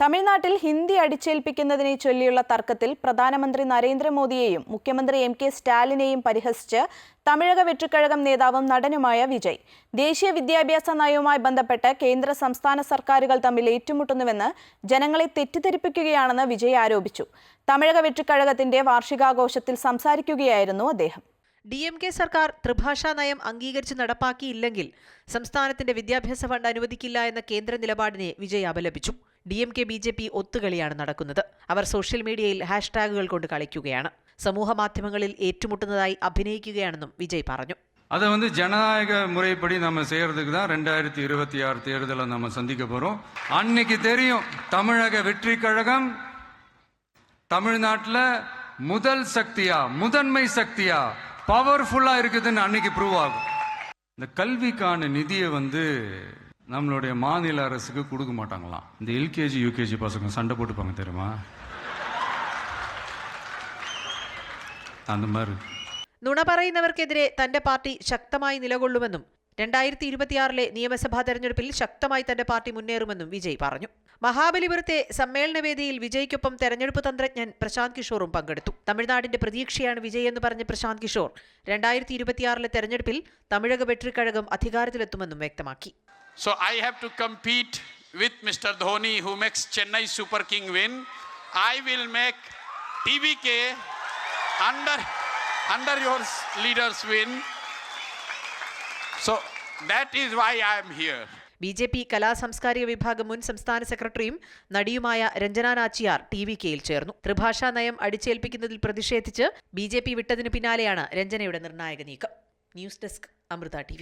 തമിഴ്നാട്ടിൽ ഹിന്ദി അടിച്ചേൽപ്പിക്കുന്നതിനെ ചൊല്ലിയുള്ള തർക്കത്തിൽ പ്രധാനമന്ത്രി നരേന്ദ്രമോദിയെയും മുഖ്യമന്ത്രി എം കെ സ്റ്റാലിനെയും പരിഹസിച്ച് തമിഴക വെട്ടുകഴകം നേതാവും നടനുമായ വിജയ്. ദേശീയ വിദ്യാഭ്യാസ നയവുമായി ബന്ധപ്പെട്ട് കേന്ദ്ര സംസ്ഥാന സർക്കാരുകൾ തമ്മിൽ ഏറ്റുമുട്ടുന്നുവെന്ന് ജനങ്ങളെ തെറ്റിദ്ധരിപ്പിക്കുകയാണെന്ന് വിജയ് ആരോപിച്ചു. തമിഴക വെട്ടുകഴകത്തിന്റെ വാർഷികാഘോഷത്തിൽ സംസാരിക്കുകയായിരുന്നു അദ്ദേഹം. ഡി എം കെ സർക്കാർ ത്രിഭാഷാ നയം അംഗീകരിച്ച് നടപ്പാക്കിയില്ലെങ്കിൽ സംസ്ഥാനത്തിന്റെ വിദ്യാഭ്യാസ ഫണ്ട് അനുവദിക്കില്ല എന്ന കേന്ദ്ര നിലപാടിനെ വിജയ് അപലപിച്ചു. D M K B J P ഒത്തുകളിയാണ് നടക്കുന്നത് അവർ സോഷ്യൽ മീഡിയയിൽ ഹാഷ്ടാഗുകൾ കൊണ്ട് കളിക്കുകയാണ് സമൂഹ മാധ്യമങ്ങളിൽ ഏറ്റുമുട്ടുന്നതായി അഭിനയിക്കുകയാണെന്നും വിജയ് പറഞ്ഞു அதை வந்து ஜனநாயக முறைப்படி நம்ம செய்யறதுக்கு தான் ரெண்டாயிரத்தி இருபத்தி ஆறு தேர்தலை நம்ம சந்திக்க போறோம் அன்னைக்கு தெரியும் தமிழக வெற்றி கழகம் தமிழ்நாட்டில் முதல் சக்தியா முதன்மை சக்தியா பவர்ஃபுல்லா இருக்குதுன்னு அன்னைக்கு ப்ரூவ் ஆகும் இந்த கல்விக்கான நிதியை வந்து நம்மளுடைய மாநில அரசுக்கு கொடுக்க மாட்டாங்களாம் இந்த எல்கேஜி யூகேஜி பசங்க சண்டை போட்டுப்பாங்க தெரியுமா அந்த மாதிரி നുണ പറയുന്നവർക്കെതിരെ തന്റെ പാർട്ടി ശക്തമായി നിലകൊള്ളുമെന്നും രണ്ടായിരത്തി ഇരുപത്തിയാറിലെ നിയമസഭാ തെരഞ്ഞെടുപ്പിൽ ശക്തമായി തന്റെ പാർട്ടി മുന്നേറുമെന്നും വിജയ് പറഞ്ഞു മഹാബലിപുരത്തെ സമ്മേളനവേദിയിൽ വിജയ്ക്കൊപ്പം തെരഞ്ഞെടുപ്പ് തന്ത്രജ്ഞൻ പ്രശാന്ത് കിഷോറും പങ്കെടുത്തു തമിഴ്നാടിന്റെ പ്രതീക്ഷയാണ് വിജയ് എന്ന് പറഞ്ഞ പ്രശാന്ത് കിഷോർ രണ്ടായിരത്തി ഇരുപത്തിയാറിലെ തെരഞ്ഞെടുപ്പിൽ തമിഴക വെട്രിക്കഴകം അധികാരത്തിലെത്തുമെന്നും വ്യക്തമാക്കി So I have to compete with Mr. Dhoni, who makes Chennai Super King win. I will make we under under your your leaders win. So that is why I am here. B J P കലാ സാംസ്കാരിക വിഭാഗം മുൻ സംസ്ഥാന സെക്രട്ടറിയും നടിയുമായ Ranjana Nachiyar T V കെയിൽ ചേർന്നു. ത്രിഭാഷാ നയം അടിച്ചേൽപ്പിക്കുന്നതിൽ പ്രതിഷേധിച്ച് ബി ജെ പി വിട്ടതിനു പിന്നാലെയാണ് രഞ്ജനയുടെ നിർണായക നീക്കം. News desk Amrita T